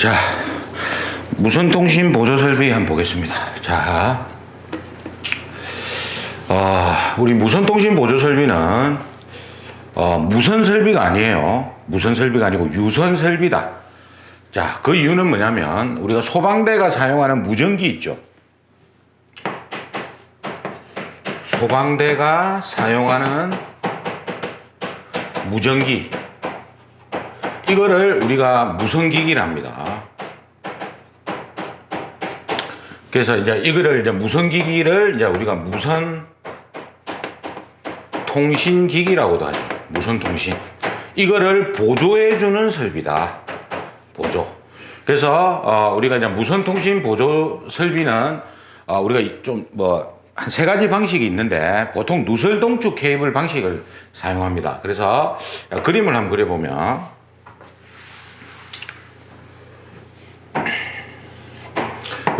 자, 무선 통신 보조 설비 한번 보겠습니다. 자, 어, 우리 무선 통신 보조 설비는 어, 무선 설비가 아니에요. 무선 설비가 아니고 유선 설비다. 자, 그 이유는 뭐냐면 우리가 소방대가 사용하는 무전기 있죠. 소방대가 사용하는 무전기 이거를 우리가 무선기기를 합니다. 그래서 이제 이거를 이제 무선기기를 이제 우리가 무선 통신기기라고도 하죠. 무선 통신. 이거를 보조해주는 설비다. 보조. 그래서 어, 우리가 이제 무선 통신 보조 설비는 어, 우리가 좀 뭐 한 세 가지 방식이 있는데 보통 누설 동축 케이블 방식을 사용합니다. 그래서 그림을 한번 그려보면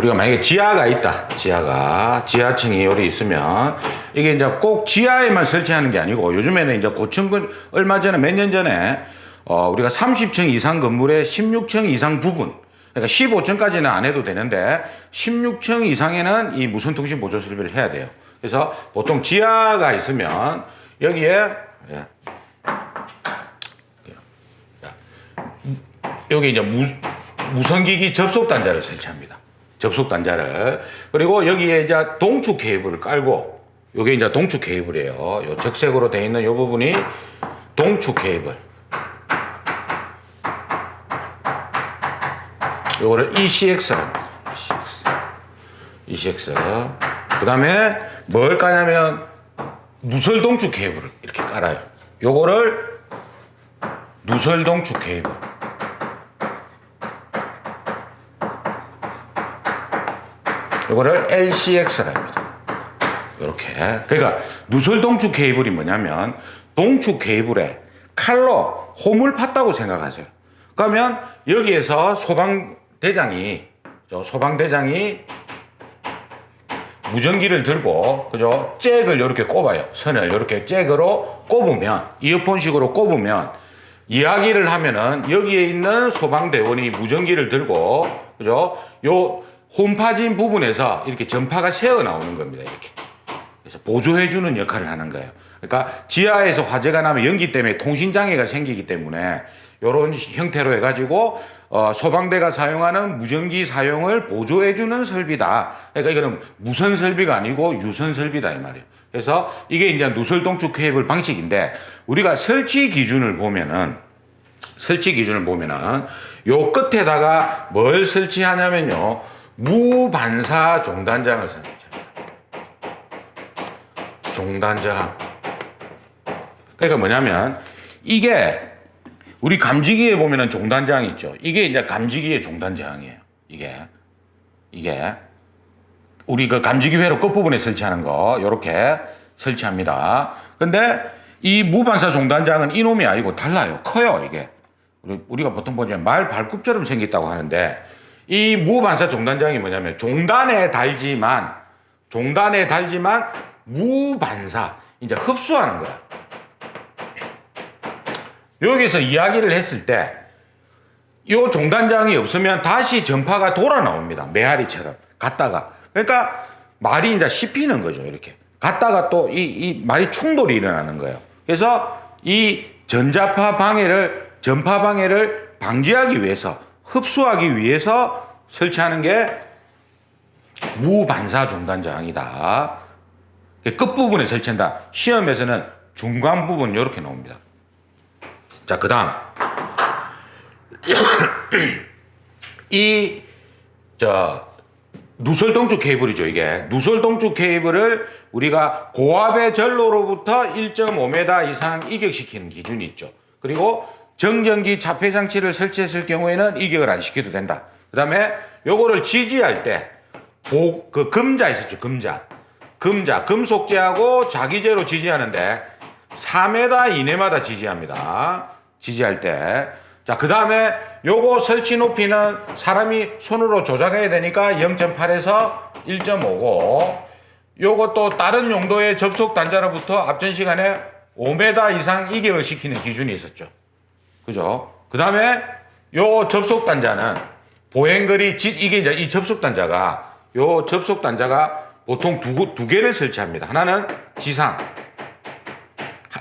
우리가 만약에 지하가 있다. 지하가 지하층이 요리 있으면 이게 이제 꼭 지하에만 설치하는 게 아니고 요즘에는 이제 고층군 얼마 전에 몇 년 전에 어 우리가 30층 이상 건물의 16층 이상 부분 그러니까 15층까지는 안 해도 되는데 16층 이상에는 이 무선 통신 보조 설비를 해야 돼요. 그래서 보통 지하가 있으면 여기에 예. 여기 이제 무, 무선기기 접속 단자를 설치합니다. 접속 단자를 그리고 여기에 이제 동축 케이블을 깔고 요게 이제 동축 케이블이에요. 요 적색으로 되어 있는 요 부분이 동축 케이블. 요거를 ECX라고. ECX. ECX. 그 다음에 뭘 까냐면 누설 동축 케이블을 이렇게 깔아요. 요거를 누설 동축 케이블. 요거를 LCX라 합니다. 이렇게. 그러니까 누설 동축 케이블이 뭐냐면 동축 케이블에 칼로 홈을 팠다고 생각하세요. 그러면 여기에서 소방대장이 저 소방대장이 무전기를 들고 그죠? 잭을 이렇게 꼽아요. 선을 이렇게 잭으로 꼽으면 이어폰식으로 꼽으면 이야기를 하면은 여기에 있는 소방대원이 무전기를 들고 그죠? 요 홈파진 부분에서 이렇게 전파가 새어 나오는 겁니다. 이렇게. 그래서 보조해주는 역할을 하는 거예요. 그러니까 지하에서 화재가 나면 연기 때문에 통신 장애가 생기기 때문에 이런 형태로 해가지고 어, 소방대가 사용하는 무전기 사용을 보조해주는 설비다. 그러니까 이거는 무선 설비가 아니고 유선 설비다 이 말이에요. 그래서 이게 이제 누설 동축 케이블 방식인데 우리가 설치 기준을 보면은 설치 기준을 보면은 요 끝에다가 뭘 설치하냐면요 무반사 종단장을 설치합니다. 종단장. 그러니까 뭐냐면 이게 우리 감지기에 보면은 종단장 있죠. 이게 이제 감지기의 종단장이에요. 이게 이게 우리 그 감지기 회로 끝부분에 설치하는 거 이렇게 설치합니다. 근데 이 무반사 종단장은 이놈이 아니고 달라요. 커요 이게. 우리- 우리가 보통 보면 말 발굽처럼 생겼다고 하는데 이 무반사 종단장이 뭐냐면 종단에 달지만 종단에 달지만 무반사 이제 흡수하는 거야. 여기서 이야기를 했을 때 이 종단장이 없으면 다시 전파가 돌아 나옵니다. 메아리처럼 갔다가 그러니까 말이 이제 씹히는 거죠. 이렇게 갔다가 또 이 이 말이 충돌이 일어나는 거예요. 그래서 이 전자파 방해를 전파 방해를 방지하기 위해서 흡수하기 위해서 설치하는 게 무반사 종단장이다. 끝부분에 설치한다. 시험에서는 중간 부분 이렇게 나옵니다. 자, 그 다음. 이, 저, 누설동축 케이블이죠, 이게. 누설동축 케이블을 우리가 고압의 전로로부터 1.5m 이상 이격시키는 기준이 있죠. 그리고 정전기 차폐 장치를 설치했을 경우에는 이격을 안 시켜도 된다. 그 다음에 요거를 지지할 때, 고, 그 금자 있었죠, 금자. 금자, 금속재하고 자기재로 지지하는데 4m 이내마다 지지합니다. 지지할 때. 자, 그 다음에 요거 설치 높이는 사람이 손으로 조작해야 되니까 0.8에서 1.5고 요것도 다른 용도의 접속 단자로부터 앞전 시간에 5m 이상 이격을 시키는 기준이 있었죠. 그죠? 그 다음에 요 접속 단자는 보행거리 지- 이게 이제 이 접속 단자가 요 접속 단자가 보통 두, 두 개를 설치합니다. 하나는 지상.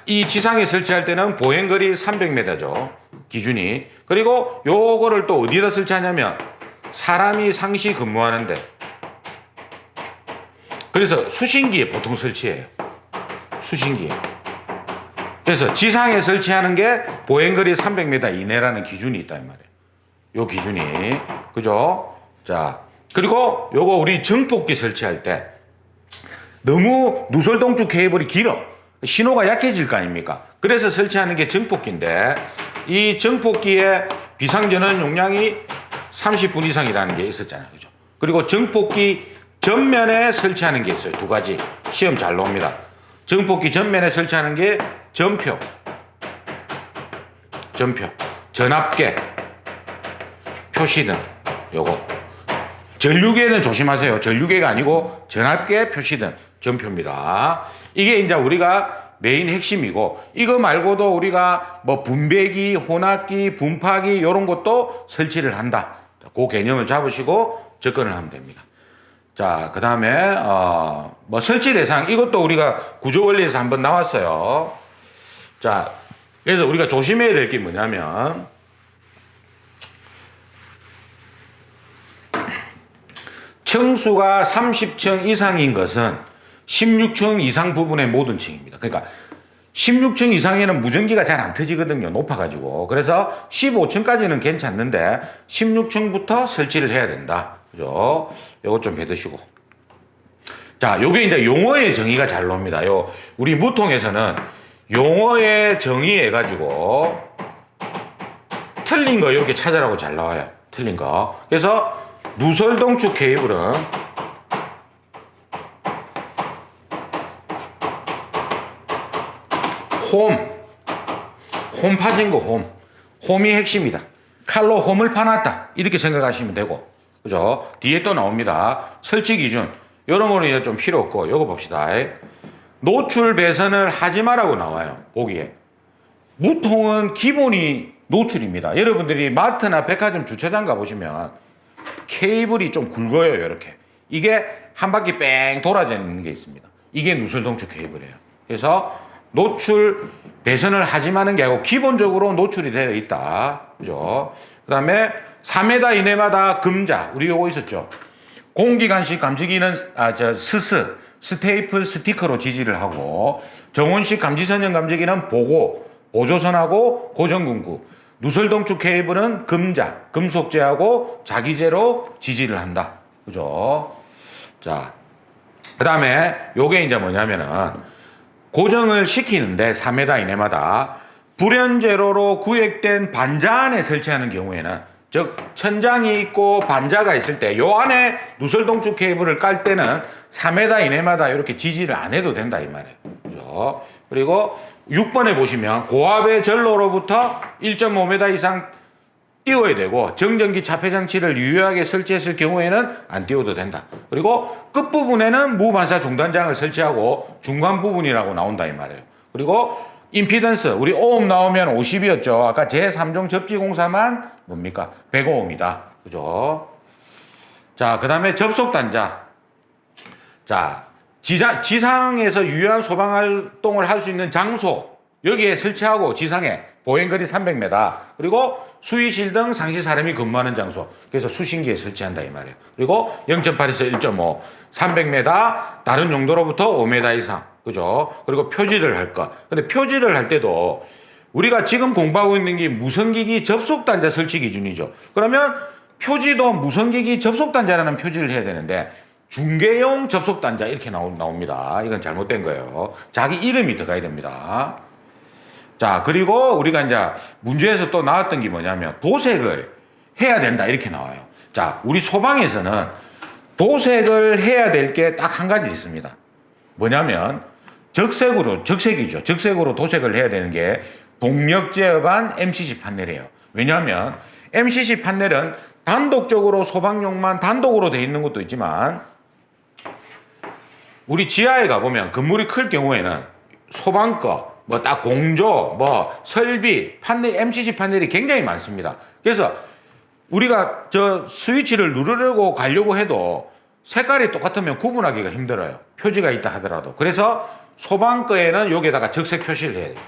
이 지상에 설치할 때는 보행거리 300m죠. 기준이. 그리고 요거를 또 어디다 설치하냐면 사람이 상시 근무하는데 그래서 수신기에 보통 설치해요. 수신기에. 그래서 지상에 설치하는 게 보행거리 300m 이내라는 기준이 있다 이 말이에요. 요 기준이 그죠? 자 그리고 요거 우리 정폭기 설치할 때 너무 누설동축 케이블이 길어 신호가 약해질 거 아닙니까? 그래서 설치하는 게 정폭기인데 이 정폭기의 비상전원 용량이 30분 이상이라는 게 있었잖아요, 그죠? 그리고 정폭기 전면에 설치하는 게 있어요, 두 가지 시험 잘 나옵니다. 정폭기 전면에 설치하는 게 전표, 전표, 전압계, 표시등 요거 전류계는 조심하세요. 전류계가 아니고 전압계 표시등 전표입니다. 이게 이제 우리가 메인 핵심이고 이거 말고도 우리가 뭐 분배기, 혼합기, 분파기 이런 것도 설치를 한다. 그 개념을 잡으시고 접근을 하면 됩니다. 자, 그 다음에, 어, 뭐 설치 대상, 이것도 우리가 구조 원리에서 한번 나왔어요. 자, 그래서 우리가 조심해야 될 게 뭐냐면, 층수가 30층 이상인 것은 16층 이상 부분의 모든 층입니다. 그러니까 16층 이상에는 무전기가 잘 안 터지거든요. 높아가지고. 그래서 15층까지는 괜찮는데 16층부터 설치를 해야 된다. 그죠? 요거 좀 해두시고. 자, 요게 이제 용어의 정의가 잘 나옵니다. 요, 우리 무통에서는 용어의 정의해가지고 틀린 거 이렇게 찾으라고 잘 나와요. 틀린 거. 그래서 누설동축 케이블은 홈, 홈 파진 거 홈. 홈이 핵심이다. 칼로 홈을 파놨다. 이렇게 생각하시면 되고. 그죠? 뒤에 또 나옵니다. 설치 기준. 이런 거는 이제 좀 필요 없고, 요거 봅시다. 노출 배선을 하지 마라고 나와요. 보기에. 무통은 기본이 노출입니다. 여러분들이 마트나 백화점 주차장 가보시면 케이블이 좀 굵어요, 이렇게. 이게 한 바퀴 뺑 돌아지는 게 있습니다. 이게 누설동축 케이블이에요. 그래서 노출 배선을 하지 마는 게 아니고 기본적으로 노출이 되어 있다. 그죠? 그 다음에 4m 이내마다 금자. 우리 요거 있었죠? 공기간식 감지기는, 아, 저, 스스, 스테이플 스티커로 지지를 하고, 정원식 감지선형 감지기는 보고, 보조선하고 고정근구, 누설동축 케이블은 금자, 금속재하고 자기재로 지지를 한다. 그죠? 자, 그 다음에 요게 이제 뭐냐면은 고정을 시키는데 3m 이내마다 불연제로로 구획된 반자 안에 설치하는 경우에는 즉 천장이 있고 반자가 있을 때 요 안에 누설동축 케이블을 깔 때는 3m 이내마다 이렇게 지지를 안 해도 된다 이 말이에요. 그죠? 그리고 6번에 보시면 고압의 전로로부터 1.5m 이상 띄워야 되고 정전기 차폐 장치를 유효하게 설치했을 경우에는 안 띄워도 된다. 그리고 끝 부분에는 무반사 중단장을 설치하고 중간 부분이라고 나온다 이 말이에요. 그리고 임피던스 우리 오hm 나오면 50이었죠. 아까 제 3종 접지 공사만 뭡니까? 105ohm이다. 그죠? 자, 그 다음에 접속 단자. 자, 지자, 지상에서 유효한 소방 활동을 할 수 있는 장소 여기에 설치하고 지상에 보행거리 300m 그리고 수위실 등 상시 사람이 근무하는 장소. 그래서 수신기에 설치한다 이 말이에요. 그리고 0.8에서 1.5 300m 다른 용도로부터 5m 이상. 그죠? 그리고 표지를 할거 근데 표지를 할 때도 우리가 지금 공부하고 있는 게 무선기기 접속 단자 설치 기준이죠. 그러면 표지도 무선기기 접속 단자라는 표지를 해야 되는데 중개용 접속 단자 이렇게 나옵니다. 이건 잘못된 거예요. 자기 이름이 들어가야 됩니다 자, 그리고 우리가 이제 문제에서 또 나왔던 게 뭐냐면 도색을 해야 된다 이렇게 나와요. 자, 우리 소방에서는 도색을 해야 될 게 딱 한 가지 있습니다. 뭐냐면 적색으로 적색이죠. 적색으로 도색을 해야 되는 게 동력 제어반 MCC 판넬이에요. 왜냐하면 MCC 판넬은 단독적으로 소방용만 단독으로 돼 있는 것도 있지만 우리 지하에 가보면 건물이 클 경우에는 소방 거, 뭐 딱 공조, 뭐 설비, 판넬, MCC 판넬이 굉장히 많습니다. 그래서 우리가 저 스위치를 누르려고 가려고 해도 색깔이 똑같으면 구분하기가 힘들어요. 표지가 있다 하더라도. 그래서 소방 거에는 여기에다가 적색 표시를 해야 됩니다.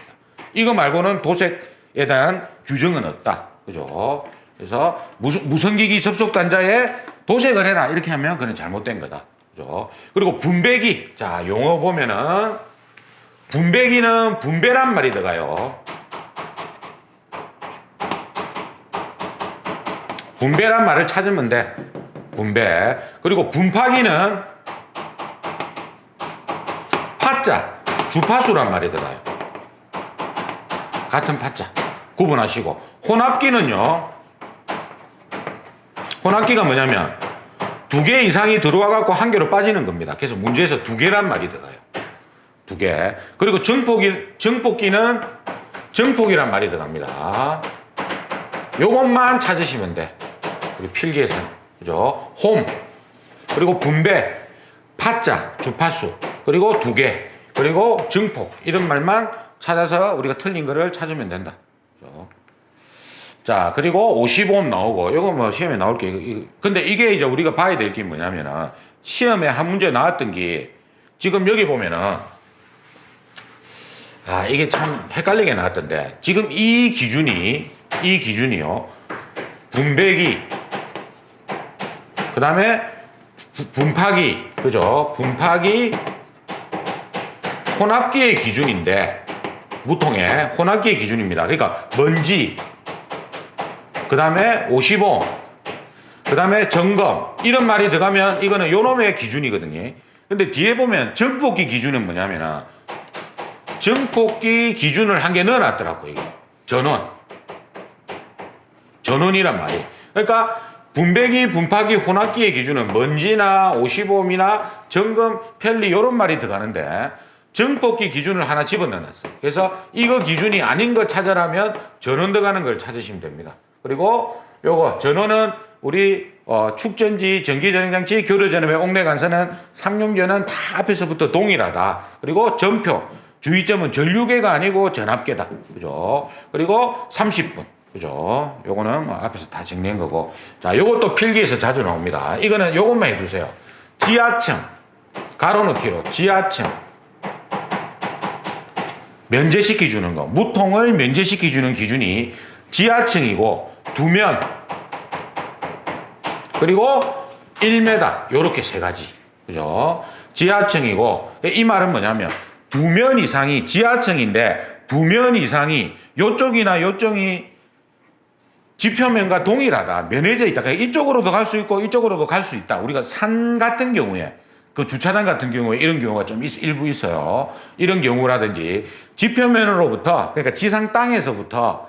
이거 말고는 도색에 대한 규정은 없다. 그죠? 그래서 무선, 무선기기 접속 단자에 도색을 해라. 이렇게 하면 그건 잘못된 거다. 그죠? 그리고 분배기. 자, 용어 보면은 분배기는 분배란 말이 들어가요. 분배란 말을 찾으면 돼. 분배. 그리고 분파기는 파자, 주파수란 말이 들어가요. 같은 파자. 구분하시고. 혼합기는요. 혼합기가 뭐냐면 두 개 이상이 들어와 갖고 한 개로 빠지는 겁니다. 그래서 문제에서 두 개란 말이 들어가요. 두 개. 그리고 정폭기, 정폭기는 정폭이란 말이 들어갑니다. 요것만 찾으시면 돼. 우리 필기에서는. 그죠? 홈. 그리고 분배. 파자, 주파수. 그리고 두 개. 그리고 증폭. 이런 말만 찾아서 우리가 틀린 거를 찾으면 된다. 그죠? 자, 그리고 55음 나오고, 이거 뭐 시험에 나올 게, 근데 이게 이제 우리가 봐야 될 게 뭐냐면은, 시험에 한 문제 나왔던 게, 지금 여기 보면은, 아, 이게 참 헷갈리게 나왔던데, 지금 이 기준이, 이 기준이요, 분배기, 그 다음에 분파기, 그죠? 분파기, 혼합기의 기준인데, 무통의 혼합기의 기준입니다. 그러니까 먼지, 그 다음에 55, 그 다음에 점검. 이런 말이 들어가면 이거는 요놈의 기준이거든요. 근데 뒤에 보면 정폭기 기준은 뭐냐면은 정폭기 기준을 한 개 넣어놨더라고 이게 전원 전원이란 말이. 그러니까 분배기, 분파기, 혼합기의 기준은 먼지나 55미나 점검, 편리 이런 말이 들어가는데 정폭기 기준을 하나 집어넣어놨어요. 그래서 이거 기준이 아닌 거 찾아라면 전원 들어가는 걸 찾으시면 됩니다. 그리고 요거 전원은 우리 어, 축전지, 전기전장치, 교류전압의 옥내 간선은 삼용전은 다 앞에서부터 동일하다. 그리고 전표, 주의점은 전류계가 아니고 전압계다. 그죠? 그리고 30분. 그죠? 요거는 뭐 앞에서 다 정리한 거고. 자, 요것도 필기에서 자주 나옵니다. 이거는 요것만 해두세요. 지하층, 가로넣기로 지하층. 면제시켜 주는 거. 무통을 면제시켜 주는 기준이 지하층이고 두면 그리고 1m 요렇게 세 가지. 그죠? 지하층이고 이 말은 뭐냐면 두 면 이상이 지하층인데 두 면 이상이 요쪽이나 요쪽이 지표면과 동일하다. 면해져 있다. 그러니까 이쪽으로도 갈 수 있고 이쪽으로도 갈 수 있다. 우리가 산 같은 경우에 그 주차장 같은 경우에 이런 경우가 좀 있- 일부 있어요. 이런 경우라든지 지표면으로부터 그러니까 지상 땅에서부터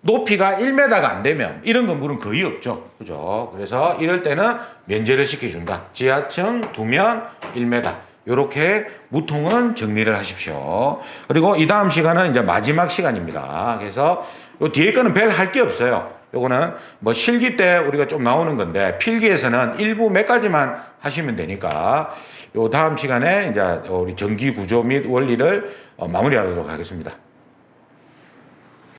높이가 1m가 안 되면 이런 건물은 거의 없죠. 그죠? 그래서 이럴 때는 면제를 시켜준다. 지하층 두면 1m. 요렇게 무통은 정리를 하십시오. 그리고 이 다음 시간은 이제 마지막 시간입니다. 그래서 요 뒤에 거는 별 할 게 없어요. 요거는 뭐 실기 때 우리가 좀 나오는 건데 필기에서는 일부 몇 가지만 하시면 되니까 요 다음 시간에 이제 우리 전기 구조 및 원리를 어, 마무리하도록 하겠습니다.